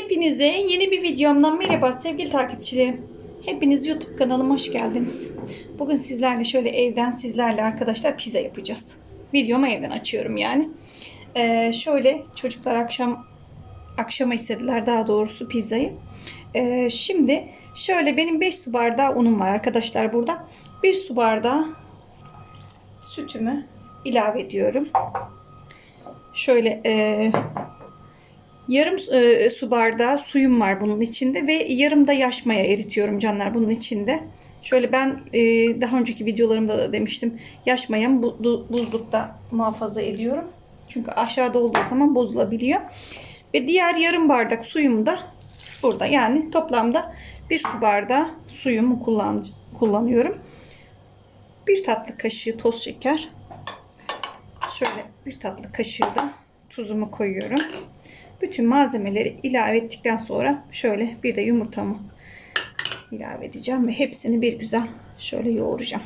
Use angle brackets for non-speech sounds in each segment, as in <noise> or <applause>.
Hepinize yeni bir videomdan merhaba sevgili takipçilerim. Hepiniz YouTube kanalıma hoş geldiniz. Bugün sizlerle şöyle evden sizlerle arkadaşlar pizza yapacağız. Videomu evden açıyorum yani. Ee, şöyle çocuklar akşam akşama istediler daha doğrusu pizzayı. Ee, şimdi şöyle benim 5 su bardağı unum var arkadaşlar burada. 1 su bardağı sütümü ilave ediyorum. Şöyle e, Yarım e, su bardağı suyum var bunun içinde ve yarım da yaş maya eritiyorum canlar bunun içinde. Şöyle ben e, daha önceki videolarımda da demiştim. Yaş mayamı bu, bu- buzlukta muhafaza ediyorum. Çünkü aşağıda olduğu zaman bozulabiliyor. Ve diğer yarım bardak suyum da burada. Yani toplamda bir su bardağı suyumu kullan, kullanıyorum. Bir tatlı kaşığı toz şeker. Şöyle bir tatlı kaşığı da tuzumu koyuyorum. Bütün malzemeleri ilave ettikten sonra şöyle bir de yumurtamı ilave edeceğim ve hepsini bir güzel şöyle yoğuracağım.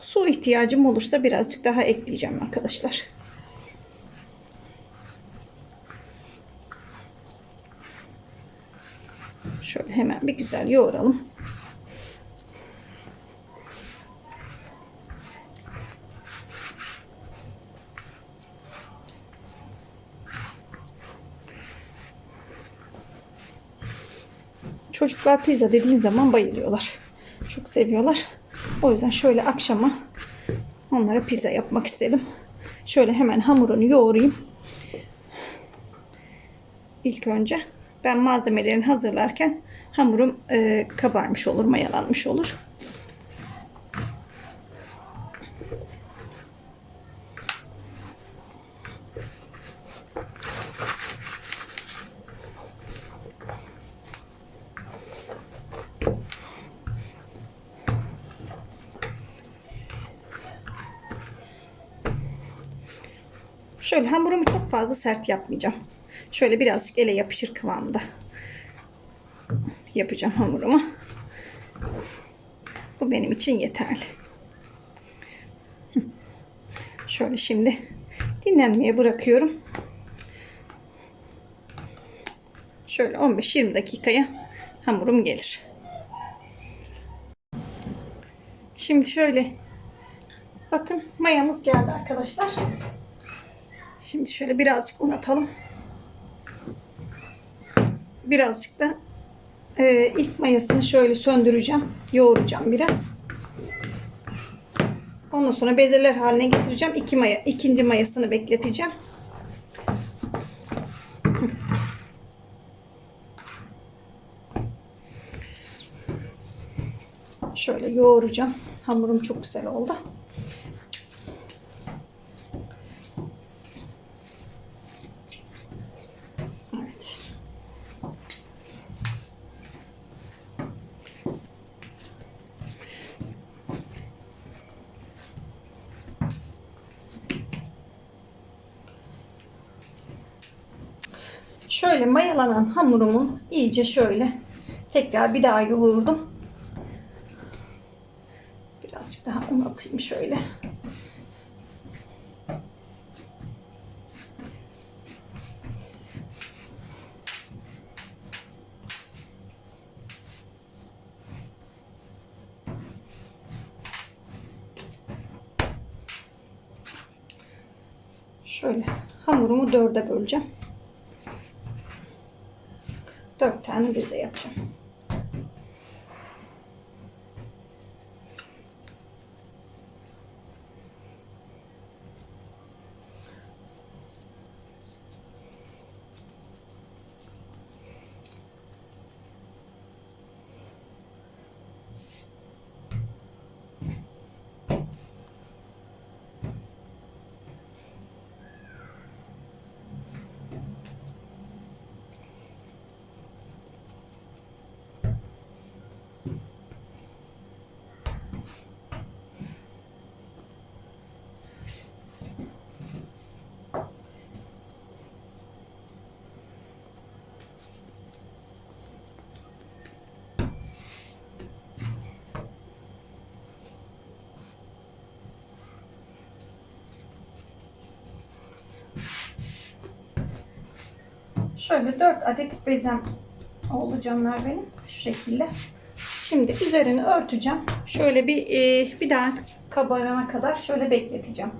Su ihtiyacım olursa birazcık daha ekleyeceğim arkadaşlar. Şöyle hemen bir güzel yoğuralım. Çocuklar pizza dediğin zaman bayılıyorlar. Çok seviyorlar. O yüzden şöyle akşama onlara pizza yapmak istedim. Şöyle hemen hamurunu yoğurayım. İlk önce ben malzemelerini hazırlarken hamurum e, kabarmış olur, mayalanmış olur. Şöyle hamurumu çok fazla sert yapmayacağım. Şöyle birazcık ele yapışır kıvamda yapacağım hamurumu. Bu benim için yeterli. Şöyle şimdi dinlenmeye bırakıyorum. Şöyle 15-20 dakikaya hamurum gelir. Şimdi şöyle bakın mayamız geldi arkadaşlar. Şimdi şöyle birazcık un atalım. Birazcık da e, ilk mayasını şöyle söndüreceğim. Yoğuracağım biraz. Ondan sonra bezeler haline getireceğim. İki maya, ikinci mayasını bekleteceğim. Şöyle yoğuracağım. Hamurum çok güzel oldu. Evet. Şöyle mayalanan hamurumu iyice şöyle tekrar bir daha yoğurdum. Birazcık daha un atayım şöyle. Şöyle hamurumu dörde böleceğim. Dört tane beze yapacağım. Şöyle 4 adet bezem oldu benim. Şu şekilde. Şimdi üzerini örteceğim. Şöyle bir e, bir daha kabarana kadar şöyle bekleteceğim.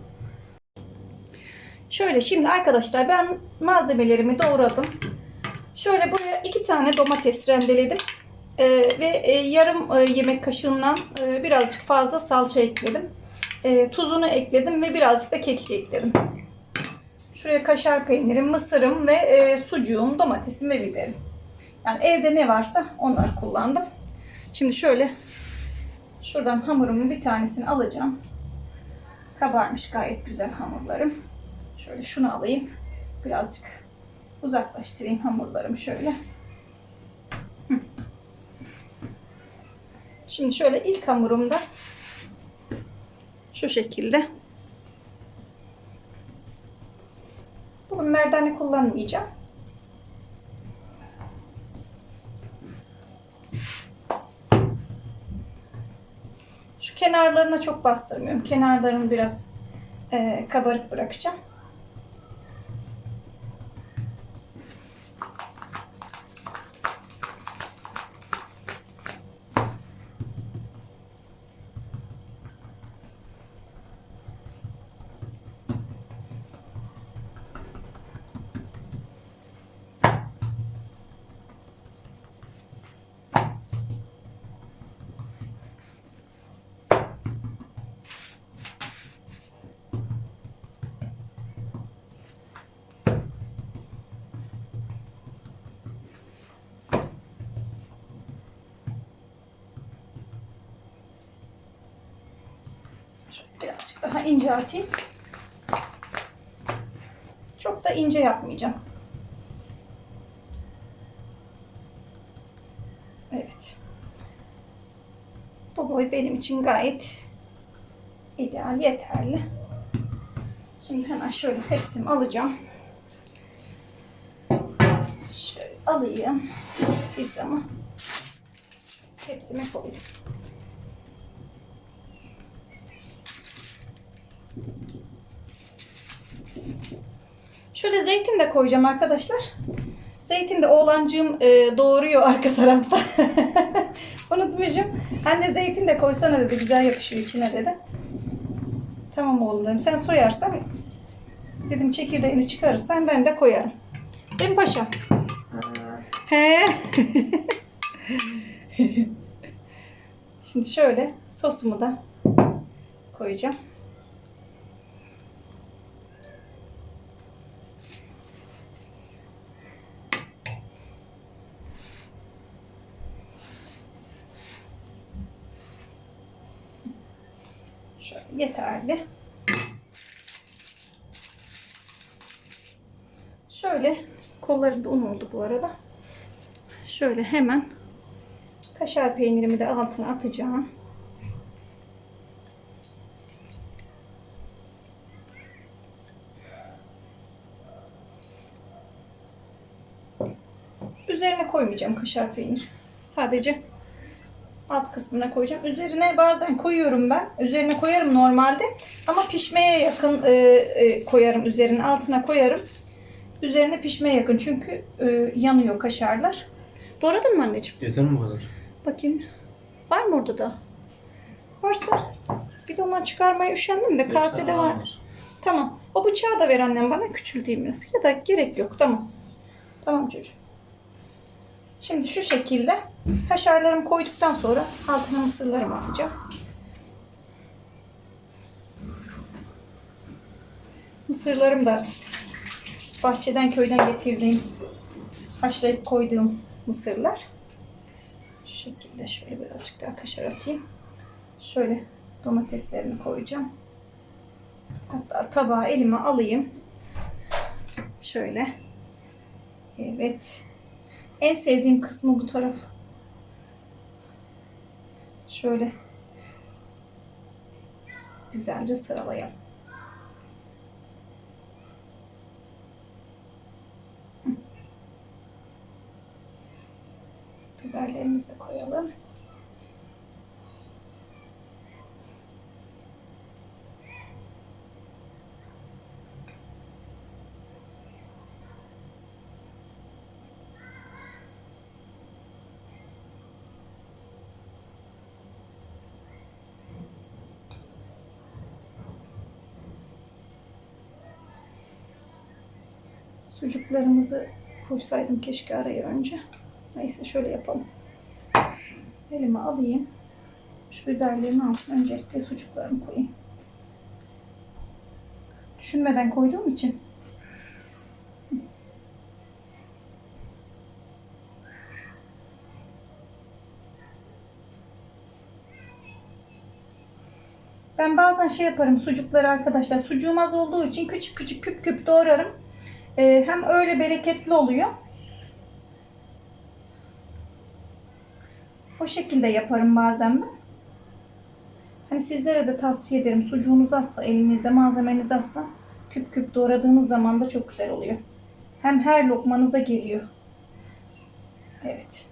Şöyle şimdi arkadaşlar ben malzemelerimi doğradım. Şöyle buraya iki tane domates rendeledim. Ee, ve e, yarım e, yemek kaşığından e, birazcık fazla salça ekledim. E, tuzunu ekledim ve birazcık da kekik ekledim. Şuraya kaşar peynirim, mısırım ve e, sucuğum, domatesim ve biberim. Yani evde ne varsa onları kullandım. Şimdi şöyle şuradan hamurumun bir tanesini alacağım. Kabarmış gayet güzel hamurlarım. Şöyle şunu alayım. Birazcık uzaklaştırayım hamurlarımı şöyle. Şimdi şöyle ilk hamurumda şu şekilde. Bugün merdane kullanmayacağım. Şu kenarlarına çok bastırmıyorum. Kenarlarını biraz e, kabarık bırakacağım. Birazcık daha incelteyim. Çok da ince yapmayacağım. Evet. Bu boy benim için gayet ideal, yeterli. Şimdi hemen şöyle tepsimi alacağım. Şöyle alayım pizzamı. Tepsime koydum. Şöyle zeytin de koyacağım arkadaşlar. Zeytin de oğlancığım e, doğuruyor arka tarafta. <laughs> Unutmuşum. Anne zeytin de koysana dedi. Güzel yapışıyor içine dedi. Tamam oğlum dedim. Sen soyarsan dedim çekirdeğini çıkarırsan ben de koyarım. Değil mi paşam? He. <laughs> Şimdi şöyle sosumu da koyacağım. Şöyle yeterli. Şöyle kollarında un oldu bu arada. Şöyle hemen kaşar peynirimi de altına atacağım. Üzerine koymayacağım kaşar peynir. Sadece alt kısmına koyacağım. Üzerine bazen koyuyorum ben. Üzerine koyarım normalde. Ama pişmeye yakın e, e, koyarım üzerine. Altına koyarım. Üzerine pişmeye yakın. Çünkü e, yanıyor kaşarlar. Doğradın mı anneciğim? Yeter mi bu kadar? Bakayım. Var mı orada da? Varsa bir de ondan çıkarmaya üşendim de kasede var. Tamam. O bıçağı da ver annem bana küçülteyim biraz. Ya da gerek yok. Tamam. Tamam çocuğum. Şimdi şu şekilde kaşarlarımı koyduktan sonra altına mısırlarımı atacağım. Mısırlarım da bahçeden köyden getirdiğim haşlayıp koyduğum mısırlar. Şu şekilde şöyle birazcık daha kaşar atayım. Şöyle domateslerini koyacağım. Hatta tabağı elime alayım. Şöyle. Evet. En sevdiğim kısmı bu taraf. Şöyle güzelce sıralayalım. Biberlerimizi de koyalım. Sucuklarımızı koysaydım keşke araya önce. Neyse şöyle yapalım. Elime alayım. Şu biberlerin altına öncelikle sucuklarımı koyayım. Düşünmeden koyduğum için. Ben bazen şey yaparım sucukları arkadaşlar. Sucuğum az olduğu için küçük küçük küp küp doğrarım. Ee, hem öyle bereketli oluyor. O şekilde yaparım bazen ben. Hani sizlere de tavsiye ederim. Sucuğunuz azsa, elinizde malzemeniz azsa küp küp doğradığınız zaman da çok güzel oluyor. Hem her lokmanıza geliyor. Evet.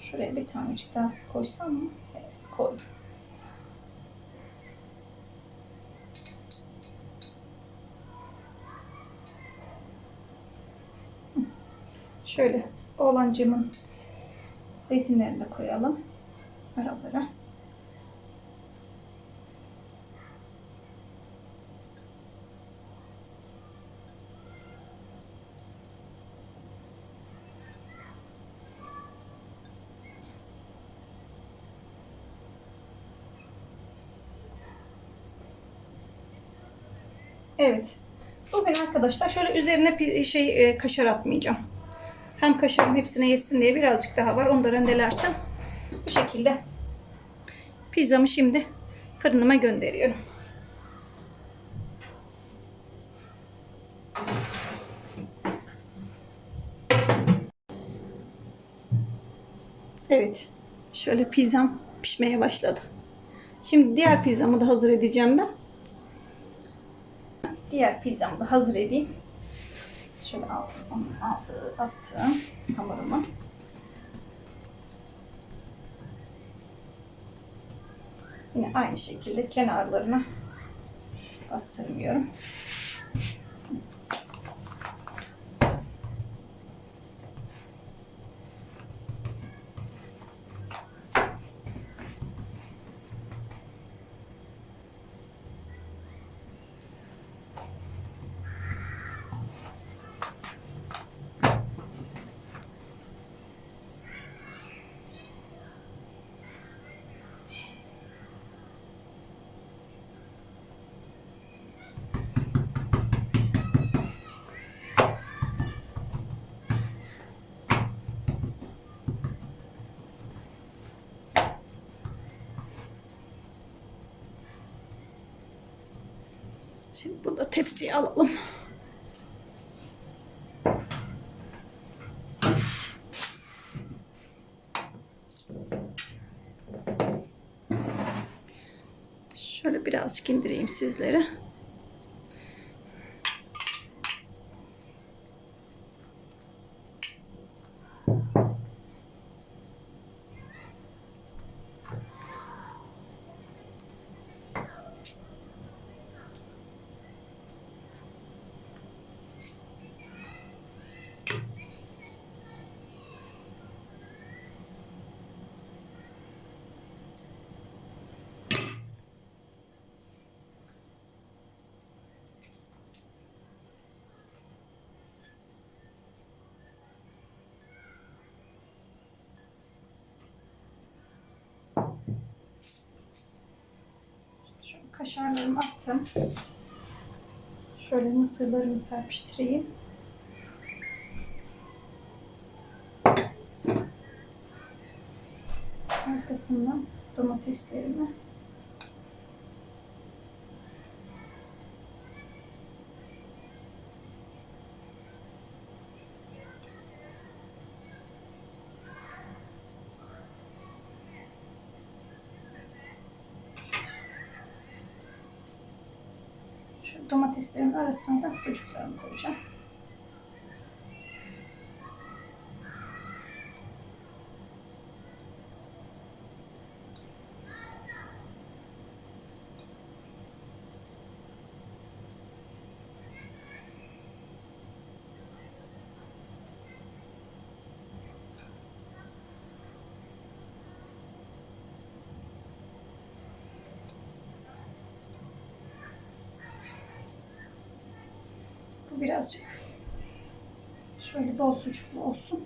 Şuraya bir tanecik daha koysam mı? Evet koydum. Şöyle oğlancımın zeytinlerini de koyalım aralara. Evet. Bugün arkadaşlar şöyle üzerine şey e, kaşar atmayacağım. Hem kaşarım hepsine yesin diye birazcık daha var. Onu da rendelersem bu şekilde pizzamı şimdi fırınıma gönderiyorum. Evet. Şöyle pizzam pişmeye başladı. Şimdi diğer pizzamı da hazır edeceğim ben. Diğer pizzamı da hazır edeyim. Şöyle altına aldı, attım hamurumu. Yine aynı şekilde kenarlarına bastırmıyorum. Şimdi burada tepsiye alalım. Şöyle birazcık indireyim sizlere. Şöyle kaşarlarımı attım. Şöyle mısırlarımı serpiştireyim. Arkasından domateslerimi Şu domateslerin arasına da sucuklarımı koyacağım. Birazcık şöyle bol sucuklu olsun.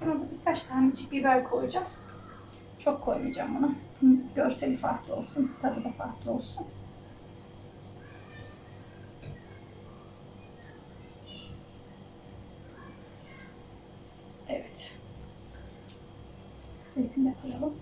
Buna da birkaç tanecik biber koyacağım. Çok koymayacağım bunu. Görseli farklı olsun, tadı da farklı olsun. Evet. Zeytin de koyalım.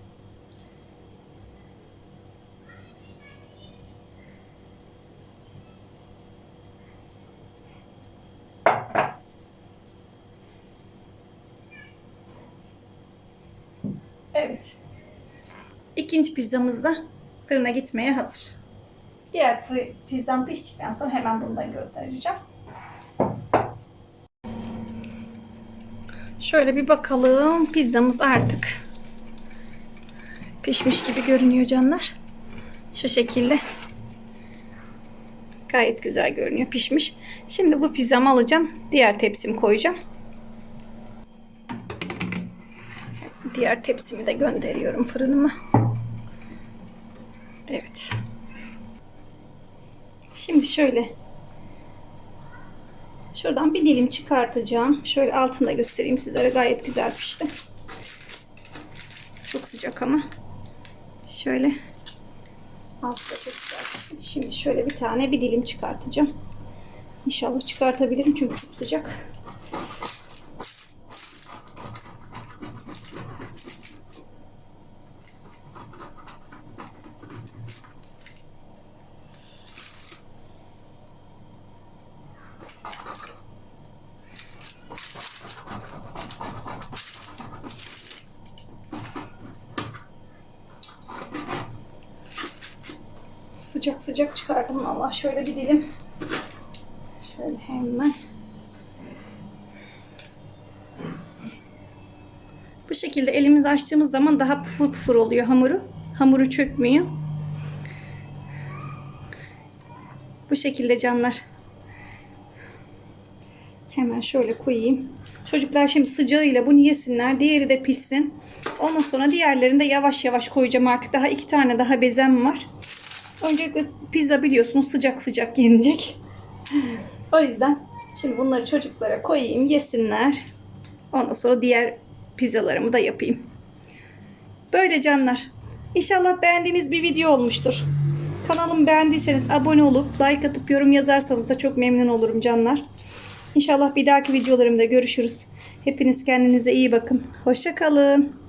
Evet. İkinci pizzamız da fırına gitmeye hazır. Diğer pizzam piştikten sonra hemen bundan göndereceğim. Şöyle bir bakalım. Pizzamız artık pişmiş gibi görünüyor canlar. Şu şekilde. Gayet güzel görünüyor. Pişmiş. Şimdi bu pizzamı alacağım. Diğer tepsimi koyacağım. Diğer tepsimi de gönderiyorum fırınıma. Evet. Şimdi şöyle şuradan bir dilim çıkartacağım. Şöyle altında göstereyim sizlere. Gayet güzel pişti. Çok sıcak ama. Şöyle altta çok güzel pişti. Şimdi şöyle bir tane bir dilim çıkartacağım. İnşallah çıkartabilirim çünkü çok sıcak. Sıcak sıcak çıkardım Allah şöyle bir dilim. Şöyle hemen. Bu şekilde elimizi açtığımız zaman daha pufur pufur oluyor hamuru. Hamuru çökmüyor. Bu şekilde canlar. Hemen şöyle koyayım. Çocuklar şimdi sıcağıyla bunu yesinler. Diğeri de pişsin. Ondan sonra diğerlerini de yavaş yavaş koyacağım artık. Daha iki tane daha bezem var. Öncelikle pizza biliyorsunuz sıcak sıcak yenecek. O yüzden şimdi bunları çocuklara koyayım yesinler. Ondan sonra diğer pizzalarımı da yapayım. Böyle canlar. İnşallah beğendiğiniz bir video olmuştur. Kanalımı beğendiyseniz abone olup like atıp yorum yazarsanız da çok memnun olurum canlar. İnşallah bir dahaki videolarımda görüşürüz. Hepiniz kendinize iyi bakın. Hoşça kalın.